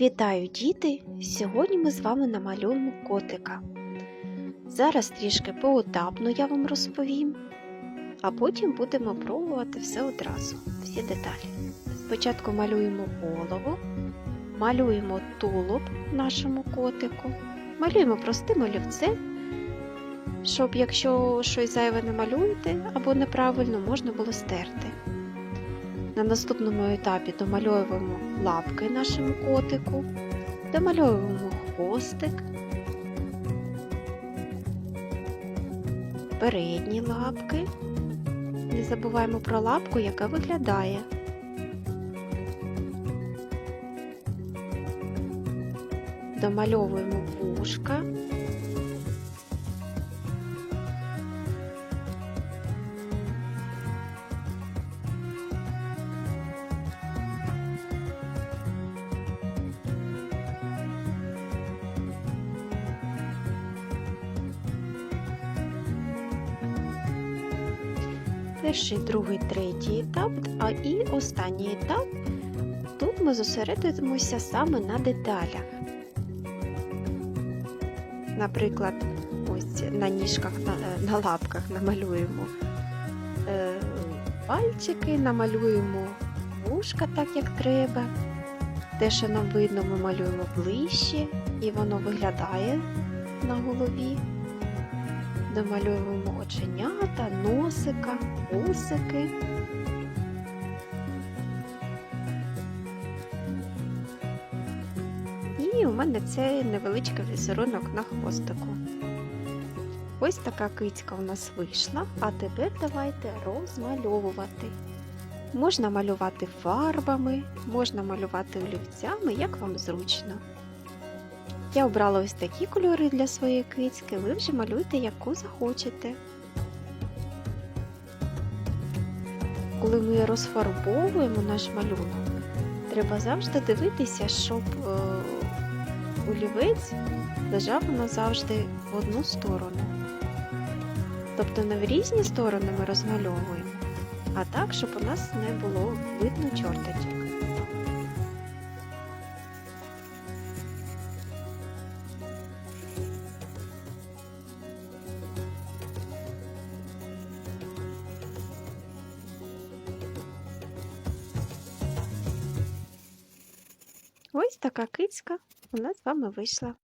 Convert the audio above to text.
Вітаю, діти! Сьогодні ми з вами намалюємо котика. Зараз трішки поетапно я вам розповім, а потім будемо пробувати все одразу, всі деталі. Спочатку малюємо голову, малюємо тулуб нашому котику, малюємо простим олівцем, щоб якщо щось зайве не малюєте або неправильно, можна було стерти. На наступному етапі домальовуємо лапки нашому котику, домальовуємо хвостик, передні лапки. Не забуваємо про лапку, яка виглядає. Домальовуємо вушка. Перший, другий, третій етап, а і останній етап. Тут ми зосередимося саме на деталях. Наприклад, ось на ніжках, на, на лапках намалюємо е, пальчики, намалюємо вушка так, як треба. Те, що нам видно, ми малюємо ближче, і воно виглядає на голові. Домальовуємо оченята, носика, усики. І у мене це невеличкий візерунок на хвостику. Ось така кицька у нас вийшла, а тепер давайте розмальовувати. Можна малювати фарбами, можна малювати олівцями, як вам зручно. Я обрала ось такі кольори для своєї кицьки, ви вже малюйте, яку захочете. Коли ми розфарбовуємо наш малюнок, треба завжди дивитися, щоб е, олівець лежав у нас завжди в одну сторону. Тобто не в різні сторони ми розмальовуємо, а так, щоб у нас не було видно чорточок. Ось така кицька у нас з вами вийшла.